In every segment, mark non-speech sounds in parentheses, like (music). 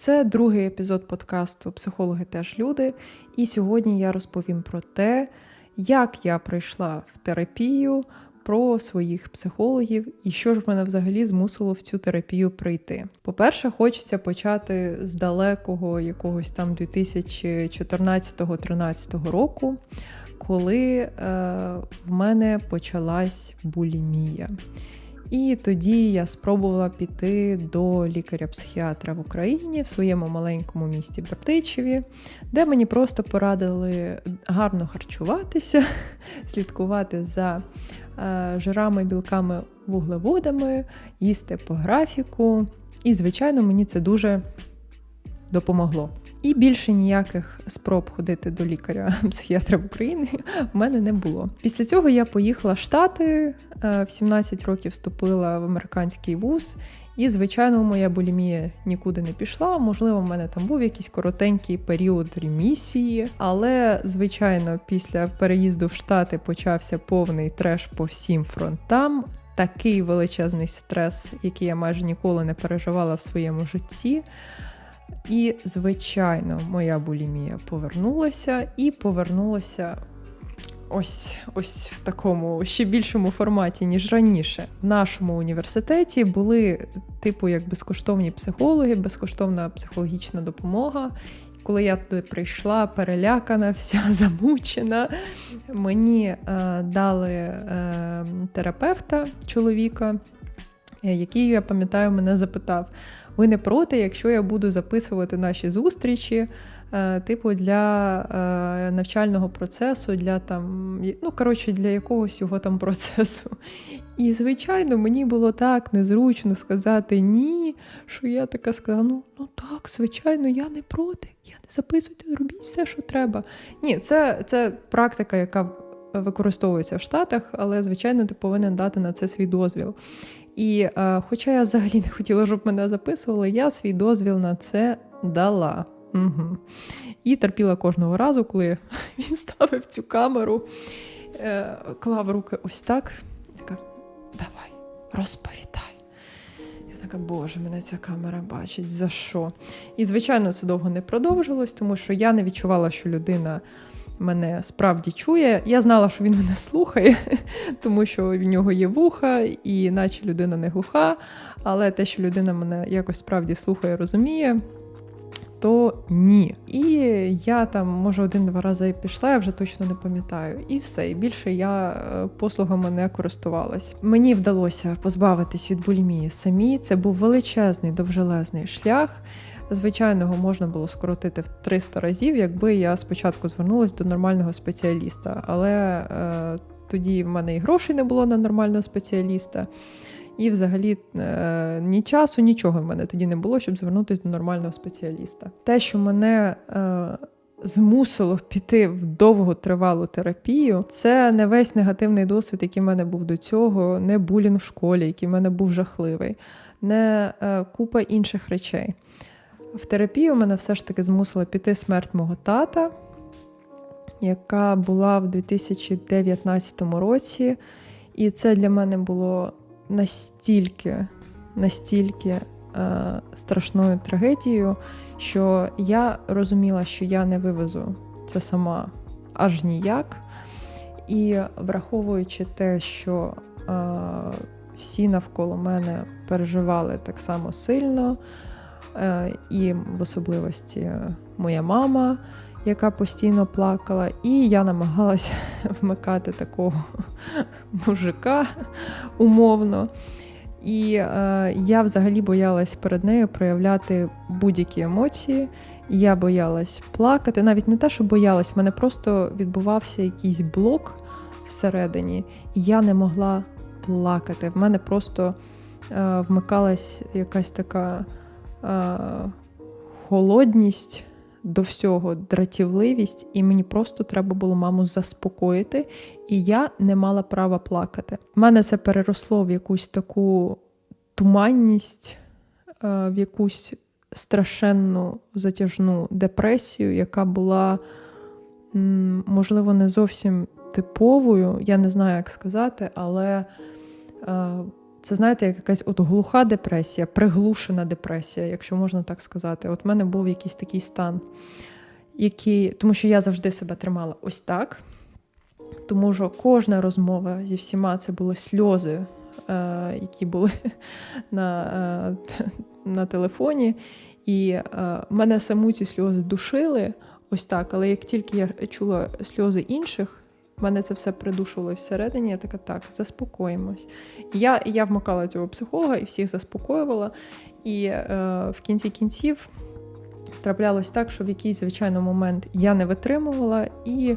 Це другий епізод подкасту Психологи теж люди. І сьогодні я розповім про те, як я прийшла в терапію, про своїх психологів і що ж мене взагалі змусило в цю терапію прийти. По-перше, хочеться почати з далекого якогось там 2014-13 року, коли е, в мене почалась булімія. І тоді я спробувала піти до лікаря-психіатра в Україні в своєму маленькому місті Бертичеві, де мені просто порадили гарно харчуватися, (laughs) слідкувати за е, жирами, білками, вуглеводами, їсти по графіку. І, звичайно, мені це дуже допомогло. І більше ніяких спроб ходити до лікаря-психіатра (laughs) в Україні в мене не було. Після цього я поїхала в Штати, е, в 17 років вступила в американський вуз, і, звичайно, моя булімія нікуди не пішла. Можливо, в мене там був якийсь коротенький період ремісії, але, звичайно, після переїзду в Штати почався повний треш по всім фронтам. Такий величезний стрес, який я майже ніколи не переживала в своєму житті. І, звичайно, моя булімія повернулася і повернулася ось ось в такому ще більшому форматі, ніж раніше. В нашому університеті були типу як безкоштовні психологи, безкоштовна психологічна допомога. Коли я туди прийшла, перелякана, вся (laughs) замучена, мені е, дали е, терапевта чоловіка, який, я пам'ятаю, мене запитав: ви не проти, якщо я буду записувати наші зустрічі, е, типу для е, навчального процесу, для там, ну коротше, для якогось його там процесу. І, звичайно, мені було так незручно сказати ні, що я така сказала: ну ну так, звичайно, я не проти. Я не записуйте, робіть все, що треба. Ні, це, це практика, яка використовується в Штатах, але, звичайно, ти повинен дати на це свій дозвіл. І е, хоча я взагалі не хотіла, щоб мене записували, я свій дозвіл на це дала. Угу. І терпіла кожного разу, коли (laughs) він ставив цю камеру, е, клав руки ось так. така, давай, розповідай. Я така, боже, мене ця камера бачить, за що? І, звичайно, це довго не продовжилось, тому що я не відчувала, що людина мене справді чує. Я знала, що він мене слухає, (laughs) тому що в нього є вуха, і наче людина не глуха. Але те, що людина мене якось справді слухає, розуміє. То ні. І я там, може, один-два рази пішла, я вже точно не пам'ятаю. І все. І більше я е, послугами не користувалась. Мені вдалося позбавитись від булімії самі. Це був величезний, довжелезний шлях. Звичайно, його можна було скоротити в 300 разів, якби я спочатку звернулася до нормального спеціаліста. Але е, тоді в мене і грошей не було на нормального спеціаліста. І, взагалі, е, ні часу, нічого в мене тоді не було, щоб звернутися до нормального спеціаліста. Те, що мене е, змусило піти в довготривалу терапію, це не весь негативний досвід, який в мене був до цього, не булінг в школі, який в мене був жахливий, не е, купа інших речей. В терапію мене все ж таки змусила піти смерть мого тата, яка була в 2019 році. І це для мене було настільки, настільки е, страшною трагедією, що я розуміла, що я не вивезу це сама аж ніяк. І враховуючи те, що е, всі навколо мене переживали так само сильно. Е, і в особливості моя мама, яка постійно плакала, і я намагалася (laughs) вмикати такого (laughs) мужика умовно. І е, я взагалі боялась перед нею проявляти будь-які емоції. Я боялась плакати. Навіть не те, що боялась, в мене просто відбувався якийсь блок всередині, і я не могла плакати. В мене просто е, вмикалась якась така е, холодність до всього, дратівливість, і мені просто треба було маму заспокоїти, і я не мала права плакати. У мене це переросло в якусь таку туманність, е, в якусь страшенну затяжну депресію, яка була, можливо, не зовсім типовою. Я не знаю, як сказати, але. Е, це знаєте, як якась от глуха депресія, приглушена депресія, якщо можна так сказати. От в мене був якийсь такий стан, який, тому що я завжди себе тримала ось так. Тому що кожна розмова зі всіма це були сльози, е, які були (laughs) на е, (laughs) на телефоні. І е, мене саму ці сльози душили ось так. Але як тільки я чула сльози інших, мене це все придушувало всередині. Я така, так, заспокоїмось. І я я вмикала цього психолога і всіх заспокоювала. І е, в кінці кінців траплялось так, що в якийсь звичайний момент я не витримувала і.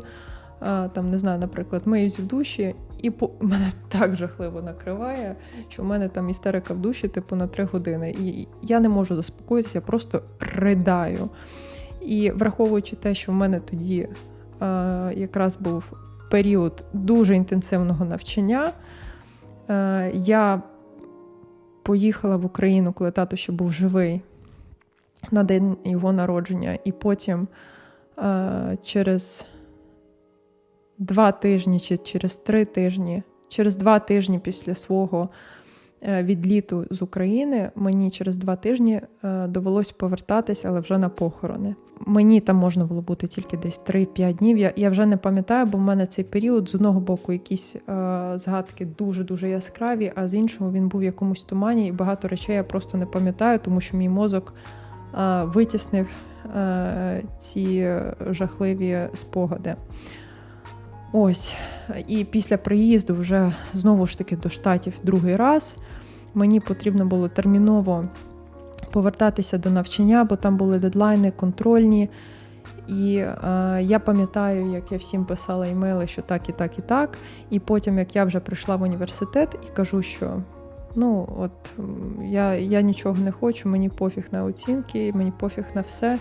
Е, там не знаю, наприклад, миюсь в душі, і по (laughs) мене так жахливо накриває, що в мене там істерика в душі, типу, на три години. І я не можу заспокоїтися, я просто ридаю. І враховуючи те, що в мене тоді е, якраз був період дуже інтенсивного навчання, е, я поїхала в Україну, коли тато ще був живий на день його народження, і потім е, через два тижні чи через три тижні, через два тижні після свого е, відліту з України мені через два тижні довелось повертатись, але вже на похорони. Мені там можна було бути тільки десь 3-5 днів. Я я вже не пам'ятаю, бо в мене цей період з одного боку якісь е, згадки дуже-дуже яскраві, а з іншого він був в якомусь тумані, і багато речей я просто не пам'ятаю, тому що мій мозок е, витіснив е, ці жахливі спогади. Ось. І після приїзду вже знову ж таки до штатів другий раз мені потрібно було терміново повертатися до навчання, бо там були дедлайни контрольні. І е, я пам'ятаю, як я всім писала імейли, що так, і так, і так. І потім, як я вже прийшла в університет і кажу, що ну от я я нічого не хочу, мені пофіг на оцінки, мені пофіг на все.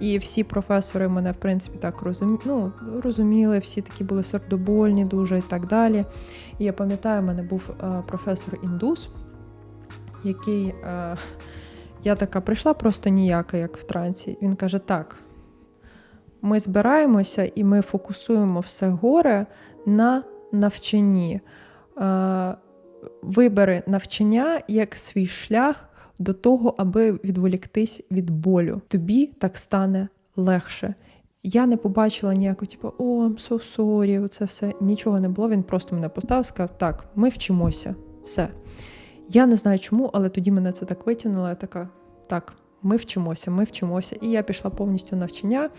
І всі професори мене, в принципі, так розумі... ну, розуміли, всі такі були сердобольні дуже і так далі. І я пам'ятаю, в мене був е, професор індус, який е, я така прийшла просто ніяка, як в трансі. Він каже: так, ми збираємося і ми фокусуємо все горе на навчанні. Е, Вибери навчання як свій шлях до того, аби відволіктись від болю. Тобі так стане легше. Я не побачила ніякого, типу, о, I'm so sorry, це все. Нічого не було. Він просто мене поставив, сказав, так, ми вчимося. Все. Я не знаю чому, але тоді мене це так витягнуло. Я така, так, ми вчимося, ми вчимося. І я пішла повністю навчання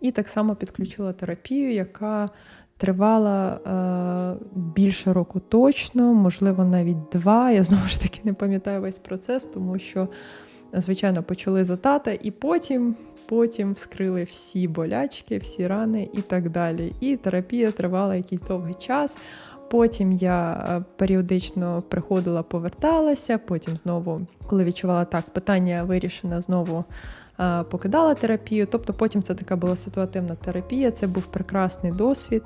і так само підключила терапію, яка тривала е, більше року точно, можливо, навіть два. Я знову ж таки не пам'ятаю весь процес, тому що, звичайно, почали за тата, і потім. Потім вскрили всі болячки, всі рани і так далі. І терапія тривала якийсь довгий час. Потім я е, періодично приходила, поверталася. Потім знову, коли відчувала так, питання вирішено, знову Е, покидала терапію. Тобто потім це така була ситуативна терапія, це був прекрасний досвід.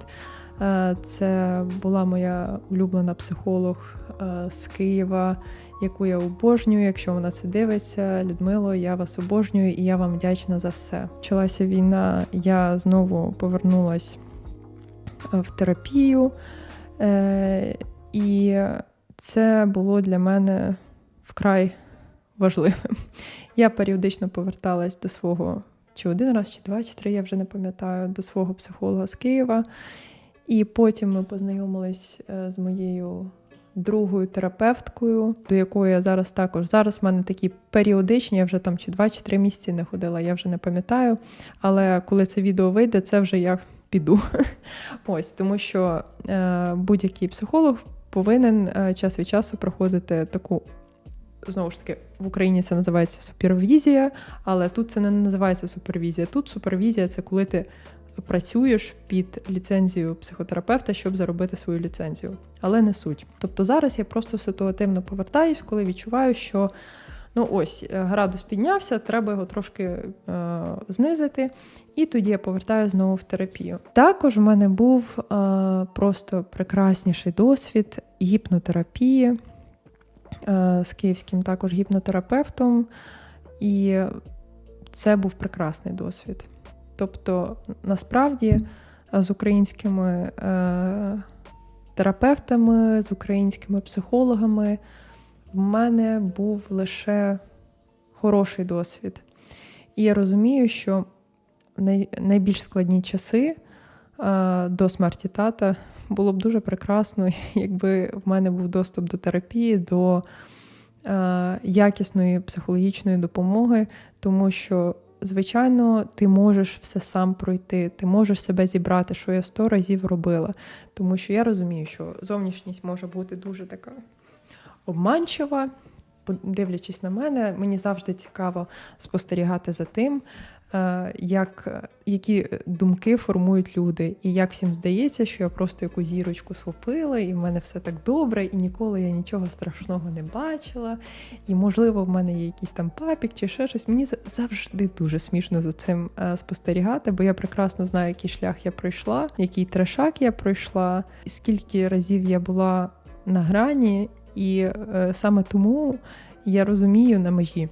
Е, це була моя улюблена психолог е, з Києва, яку я обожнюю. Якщо вона це дивиться, Людмило, я вас обожнюю і я вам вдячна за все. Почалася війна, я знову повернулася в терапію, і це було для мене вкрай важливим. Я періодично поверталась до свого чи один раз, чи два, чи три, я вже не пам'ятаю, до свого психолога з Києва. І потім ми познайомились е, з моєю другою терапевткою, до якої я зараз також. Зараз в мене такі періодичні, я вже там чи два, чи три місяці не ходила, я вже не пам'ятаю. Але коли це відео вийде, це вже я піду. (laughs) Ось, тому що е, будь-який психолог повинен е, час від часу проходити таку знову ж таки в Україні це називається супервізія, але тут це не називається супервізія. Тут супервізія це коли ти працюєш під ліцензію психотерапевта, щоб заробити свою ліцензію, але не суть. Тобто зараз я просто ситуативно повертаюсь, коли відчуваю, що. Ну, ось е, градус піднявся, треба його трошки е, знизити, і тоді я повертаю знову в терапію. Також в мене був е, просто прекрасніший досвід гіпнотерапії. Е, з київським також гіпнотерапевтом, і це був прекрасний досвід. Тобто, насправді, з українськими е, терапевтами, з українськими психологами в мене був лише хороший досвід. І я розумію, що най, найбільш складні часи е, до смерті тата було б дуже прекрасно, (laughs) якби в мене був доступ до терапії, до е, якісної психологічної допомоги, тому що. Звичайно, ти можеш все сам пройти, ти можеш себе зібрати, що я сто разів робила. Тому що я розумію, що зовнішність може бути дуже така обманчива. Дивлячись на мене, мені завжди цікаво спостерігати за тим, як, які думки формують люди, і як всім здається, що я просто якусь зірочку схопила, і в мене все так добре, і ніколи я нічого страшного не бачила. І, можливо, в мене є якийсь там папік чи ще щось. Мені завжди дуже смішно за цим е, спостерігати, бо я прекрасно знаю, який шлях я пройшла, який трешак я пройшла, скільки разів я була на грані. І е, саме тому я розумію на межі.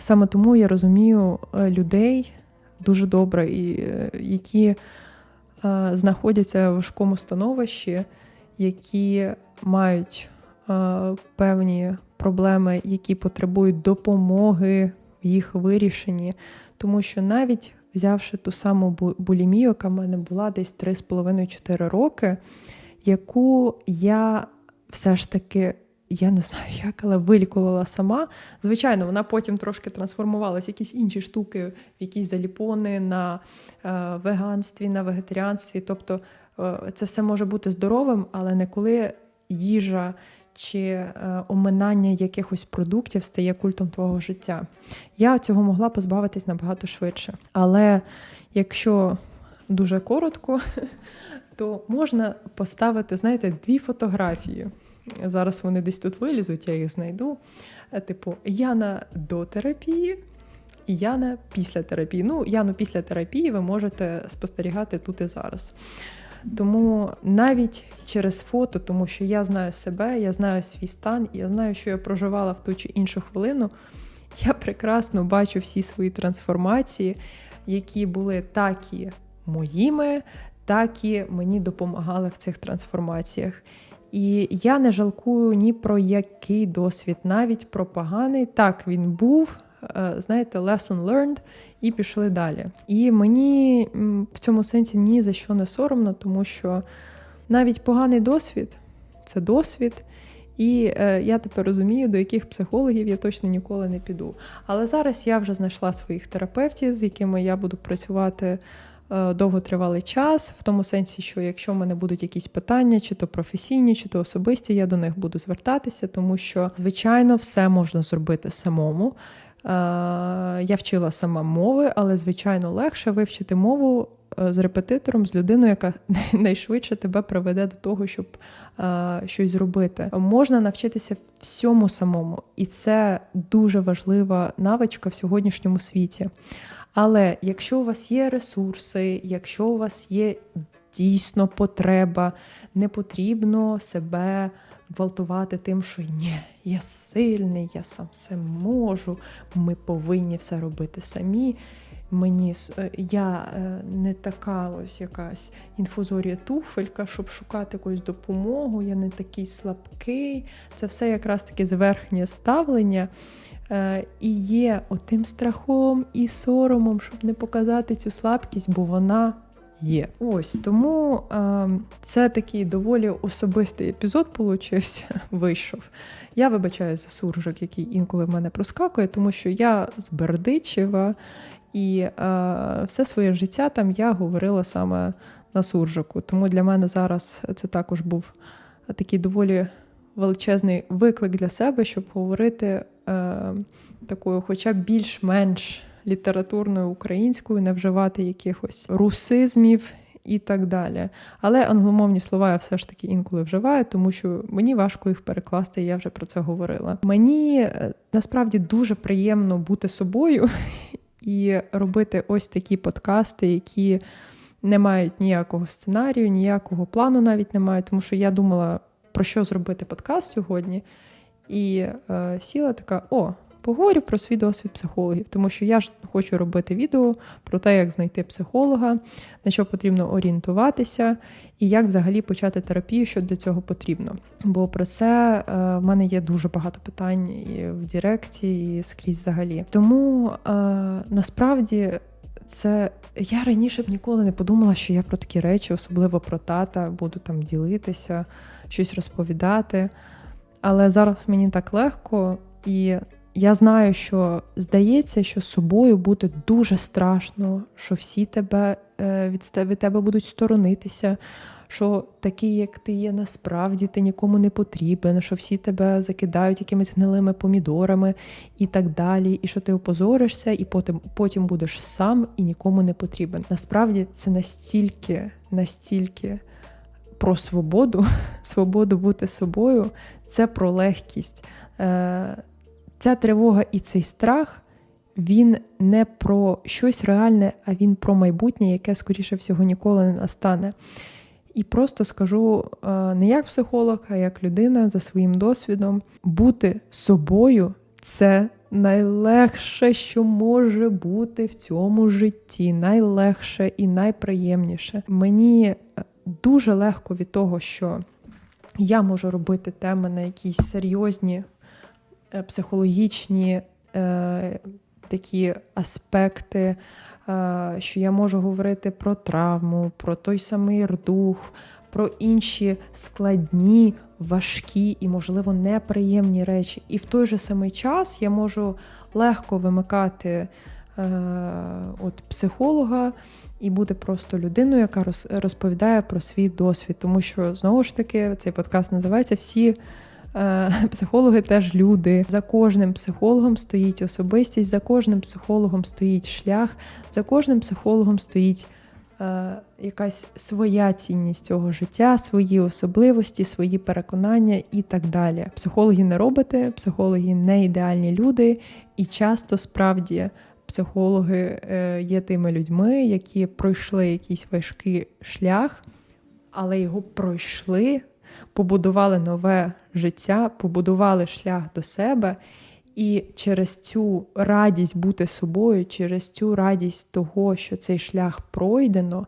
Саме тому я розумію е, людей дуже добре, і, е, які е, знаходяться в важкому становищі, які мають певні проблеми, які потребують допомоги в їх вирішенні. Тому що навіть взявши ту саму булімію, яка в мене була десь 3,5-4 роки, яку я все ж таки я не знаю, як, але вилікувала сама. Звичайно, вона потім трошки трансформувалася, якісь інші штуки, якісь заліпони на е, веганстві, на вегетаріанстві. Тобто е, це все може бути здоровим, але не коли їжа чи е, оминання якихось продуктів стає культом твого життя. Я цього могла позбавитись набагато швидше. Але якщо дуже коротко, (laughs) то можна поставити, знаєте, дві фотографії. Зараз вони десь тут вилізуть, я їх знайду. Е, типу, Яна до терапії і Яна після терапії. Ну, Яну після терапії ви можете спостерігати тут і зараз. Тому навіть через фото, тому що я знаю себе, я знаю свій стан, я знаю, що я проживала в ту чи іншу хвилину. Я прекрасно бачу всі свої трансформації, які були так і моїми, так і мені допомагали в цих трансформаціях. І я не жалкую ні про який досвід, навіть про поганий. Так, він був, е, знаєте, lesson learned, і пішли далі. І мені в цьому сенсі ні за що не соромно, тому що навіть поганий досвід це досвід. І е, я тепер розумію, до яких психологів я точно ніколи не піду. Але зараз я вже знайшла своїх терапевтів, з якими я буду працювати довготривалий час, в тому сенсі, що якщо в мене будуть якісь питання, чи то професійні, чи то особисті, я до них буду звертатися, тому що, звичайно, все можна зробити самому. Е, я вчила сама мови, але звичайно легше вивчити мову е, з репетитором, з людиною, яка (laughs) найшвидше тебе приведе до того, щоб щось зробити. Можна навчитися всьому самому, і це дуже важлива навичка в сьогоднішньому світі. Але якщо у вас є ресурси, якщо у вас є дійсно потреба, не потрібно себе гвалтувати тим, що ні, я сильний, я сам все можу, ми повинні все робити самі. Мені е, я е, не така ось якась інфузорія туфелька, щоб шукати якусь допомогу, я не такий слабкий. Це все якраз таки зверхнє ставлення. Е, і є отим страхом і соромом, щоб не показати цю слабкість, бо вона є. Ось тому е, це такий доволі особистий епізод получився, (laughs) вийшов. Я вибачаю за суржик, який інколи в мене проскакує, тому що я з Бердичева і е, все своє життя там я говорила саме на суржику. Тому для мене зараз це також був такий доволі величезний виклик для себе, щоб говорити такою, хоча б більш-менш літературною українською, не вживати якихось русизмів. І так далі. Але англомовні слова я все ж таки інколи вживаю, тому що мені важко їх перекласти, я вже про це говорила. Мені е, насправді дуже приємно бути собою (laughs) і робити ось такі подкасти, які не мають ніякого сценарію, ніякого плану навіть не мають, тому що я думала про що зробити подкаст сьогодні. І е, сіла така: о, Поговорю про свій досвід психологів, тому що я ж хочу робити відео про те, як знайти психолога, на що потрібно орієнтуватися, і як взагалі почати терапію, що для цього потрібно. Бо про це е, в мене є дуже багато питань і в Директі, і скрізь взагалі. Тому е, насправді це я раніше б ніколи не подумала, що я про такі речі, особливо про тата, буду там ділитися, щось розповідати. Але зараз мені так легко, і я знаю, що здається, що з собою бути дуже страшно, що всі тебе е, від тебе будуть сторонитися, що такий, як ти є, насправді ти нікому не потрібен, що всі тебе закидають якимись гнилими помідорами і так далі, і що ти опозоришся, і потім потім будеш сам і нікому не потрібен. Насправді це настільки, настільки. Про свободу, (laughs) свободу бути собою, це про легкість. Е, ця тривога і цей страх він не про щось реальне, а він про майбутнє, яке, скоріше всього, ніколи не настане. І просто скажу е, не як психолог, а як людина за своїм досвідом, бути собою це найлегше, що може бути в цьому житті, найлегше і найприємніше. Мені е, дуже легко від того, що я можу робити теми на якісь серйозні Е, психологічні е, такі аспекти, е, що я можу говорити про травму, про той самий рдух, про інші складні, важкі і, можливо, неприємні речі. І в той же самий час я можу легко вимикати е, от, психолога. І бути просто людиною, яка розповідає про свій досвід, тому що знову ж таки цей подкаст називається Всі Е, психологи теж люди. За кожним психологом стоїть особистість, за кожним психологом стоїть шлях, за кожним психологом стоїть е, якась своя цінність цього життя, свої особливості, свої переконання і так далі. Психологи не роботи, психологи не ідеальні люди, і часто справді. Психологи е, є тими людьми, які пройшли якийсь важкий шлях, але його пройшли побудували нове життя, побудували шлях до себе. І через цю радість бути собою, через цю радість того, що цей шлях пройдено,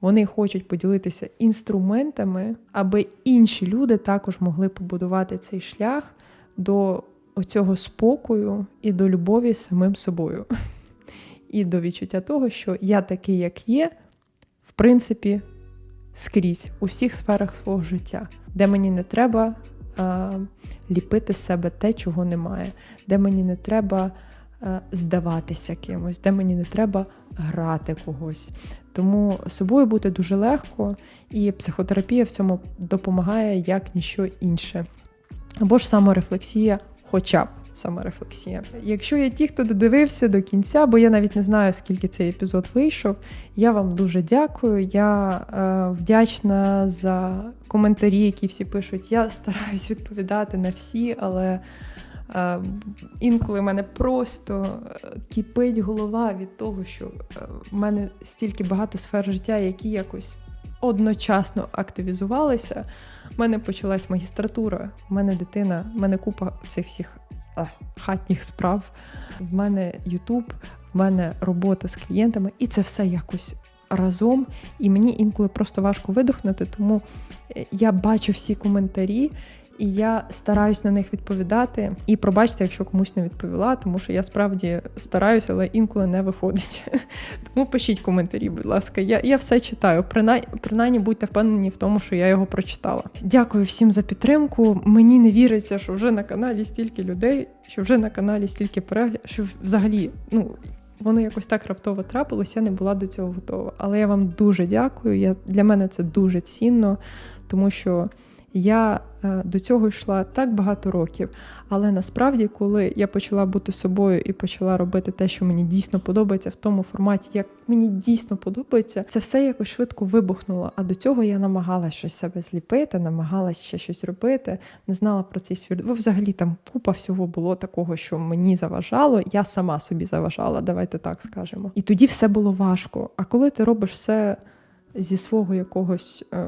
вони хочуть поділитися інструментами, аби інші люди також могли побудувати цей шлях до оцього спокою і до любові з самим собою. І до відчуття того, що я такий, як є, в принципі, скрізь у всіх сферах свого життя, де мені не треба а, ліпити з себе те, чого немає, де мені не треба здаватися кимось, де мені не треба грати когось. Тому собою бути дуже легко, і психотерапія в цьому допомагає як ніщо інше. Або ж саморефлексія, хоча б саморефлексія. Якщо є ті, хто додивився до кінця, бо я навіть не знаю, скільки цей епізод вийшов, я вам дуже дякую. Я е, вдячна за коментарі, які всі пишуть. Я стараюсь відповідати на всі, але. Е, інколи мене просто е, кипить голова від того, що е, в мене стільки багато сфер життя, які якось одночасно активізувалися. У мене почалась магістратура, в мене дитина, в мене купа цих всіх хатніх справ. В мене Ютуб, в мене робота з клієнтами, і це все якось разом. І мені інколи просто важко видихнути, тому е, я бачу всі коментарі і я стараюсь на них відповідати. І пробачте, якщо комусь не відповіла, тому що я справді стараюся, але інколи не виходить. (laughs) Тому пишіть коментарі, будь ласка. Я я все читаю. Принаймні, принаймні будьте впевнені в тому, що я його прочитала. Дякую всім за підтримку. Мені не віриться, що вже на каналі стільки людей, що вже на каналі стільки переглядів, що взагалі, ну. Воно якось так раптово трапилось, я не була до цього готова. Але я вам дуже дякую. Я, Для мене це дуже цінно, тому що я е, до цього йшла так багато років. Але насправді, коли я почала бути собою і почала робити те, що мені дійсно подобається в тому форматі, як мені дійсно подобається, це все якось швидко вибухнуло. А до цього я намагалася щось себе зліпити, намагалася ще щось робити, не знала про цей світ. Бо взагалі там купа всього було такого, що мені заважало. Я сама собі заважала, давайте так скажемо. І тоді все було важко. А коли ти робиш все зі свого якогось. Е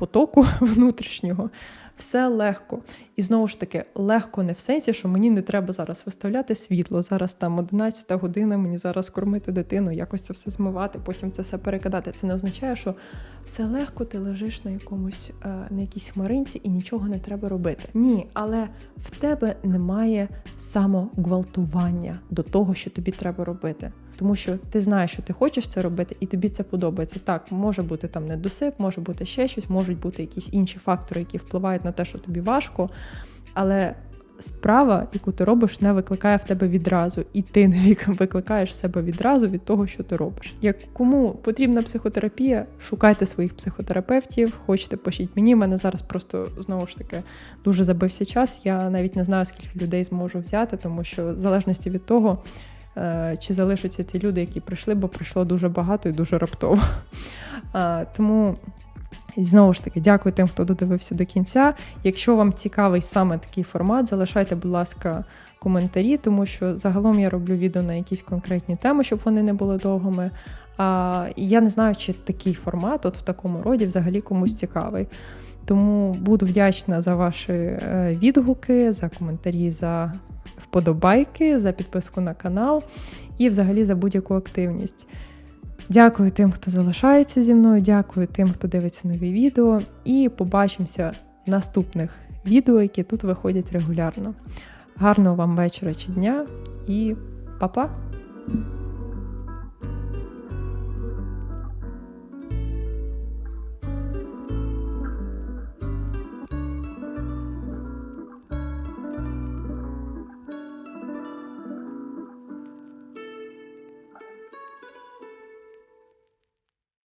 потоку (laughs) внутрішнього. Все легко. І знову ж таки, легко не в сенсі, що мені не треба зараз виставляти світло. Зараз там 11 година, мені зараз кормити дитину, якось це все змивати, потім це все перекидати. Це не означає, що все легко, ти лежиш на якомусь е, на якійсь хмаринці і нічого не треба робити. Ні, але в тебе немає самогвалтування до того, що тобі треба робити. Тому що ти знаєш, що ти хочеш це робити, і тобі це подобається. Так, може бути там недосип, може бути ще щось, можуть бути якісь інші фактори, які впливають на те, що тобі важко. Але справа, яку ти робиш, не викликає в тебе відразу, і ти не викликаєш себе відразу від того, що ти робиш. Як кому потрібна психотерапія, шукайте своїх психотерапевтів, хочете, пишіть мені. У мене зараз просто знову ж таки дуже забився час. Я навіть не знаю, скільки людей зможу взяти, тому що в залежності від того. Е, чи залишаться ті люди, які прийшли, бо прийшло дуже багато і дуже раптово. (laughs) Тому. І знову ж таки, дякую тим, хто додивився до кінця. Якщо вам цікавий саме такий формат, залишайте, будь ласка, коментарі, тому що загалом я роблю відео на якісь конкретні теми, щоб вони не були довгими. А я не знаю, чи такий формат, от в такому роді, взагалі комусь цікавий. Тому буду вдячна за ваші е, відгуки, за коментарі, за вподобайки, за підписку на канал і взагалі за будь-яку активність. Дякую тим, хто залишається зі мною, дякую тим, хто дивиться нові відео, і побачимося в наступних відео, які тут виходять регулярно. Гарного вам вечора чи дня і па-па!